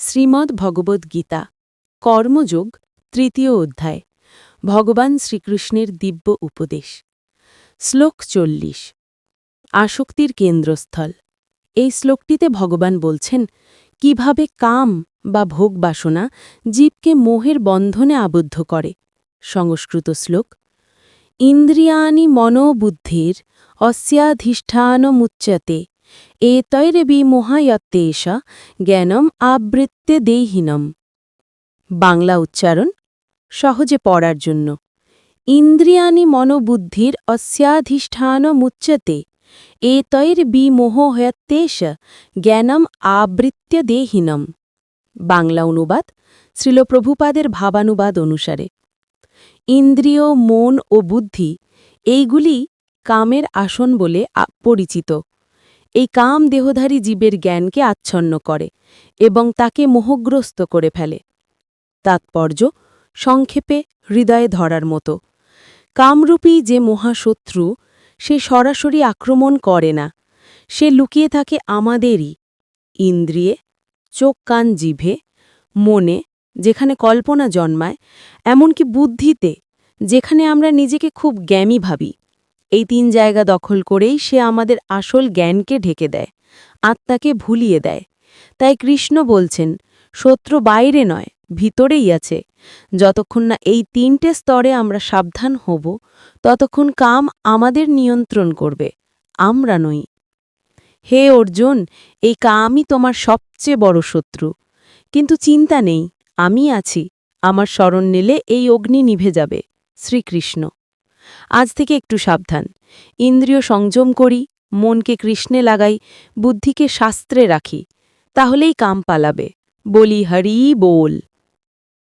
শ্রীমদ্ ভগবদ্গীতা কর্মযোগ, তৃতীয় অধ্যায়, ভগবান শ্রীকৃষ্ণের দিব্য উপদেশ। শ্লোক চল্লিশ, আসক্তির কেন্দ্রস্থল। এই শ্লোকটিতে ভগবান বলছেন, কীভাবে কাম বা ভোগ বাসনা জীবকে মোহের বন্ধনে আবদ্ধ করে? সংস্কৃত শ্লোক, ইন্দ্রিয়াণি মনোবুদ্ধির অস্যাধিষ্ঠানমুচ্যতে। এতৈর্বিমোহায়ত্তেষ জ্ঞানম আবৃত্তে দেহিনম। বাংলা উচ্চারণ, সহজে পড়ার জন্য। ইন্দ্রিয়াণি মনোবুদ্ধির অস্যাধিষ্ঠানমুচ্যতে এতৈর্বিমোহয়ত্তেষ জ্ঞানম আবৃত্য দেহিনম। বাংলা অনুবাদ, শ্রীলপ্রভুপাদের ভাবানুবাদ অনুসারে। ইন্দ্রিয়, মন ও বুদ্ধি, এইগুলি কামের আসন বলে পরিচিত। এই কাম দেহধারী জীবের জ্ঞানকে আচ্ছন্ন করে এবং তাকে মোহগ্রস্ত করে ফেলে। তাৎপর্য, সংক্ষেপে হৃদয়ে ধরার মতো। কামরূপী যে মহাশত্রু, সে সরাসরি আক্রমণ করে না। সে লুকিয়ে থাকে আমাদেরই। ইন্দ্রিয়ে, চোখ, কান, জিভে, মনে, যেখানে কল্পনা জন্মায়, এমনকি বুদ্ধিতে, যেখানে আমরা নিজেকে খুব জ্ঞানী ভাবি। এই তিন জায়গা দখল করেই সে আমাদের আসল জ্ঞানকে ঢেকে দেয়, আত্মাকে ভুলিয়ে দেয়। তাই কৃষ্ণ বলছেন, শত্রু বাইরে নয়, ভিতরেই আছে। যতক্ষণ না এই তিনটে স্তরে আমরা সাবধান হব, ততক্ষণ কাম আমাদের নিয়ন্ত্রণ করবে, আমরা নই। হে অর্জুন, এই কামই তোমার সবচেয়ে বড় শত্রু। কিন্তু চিন্তা নেই, আমি আছি, আমার স্মরণ নিলে এই অগ্নি নিভে যাবে, শ্রীকৃষ্ণ। আজ থেকে একটু সাবধান। ইন্দ্রিয় সংযম করি, মনকে কৃষ্ণে লাগাই, বুদ্ধিকে শাস্ত্রে রাখি, তাহলেই কাম পালাবে। বলি, হরি, বল।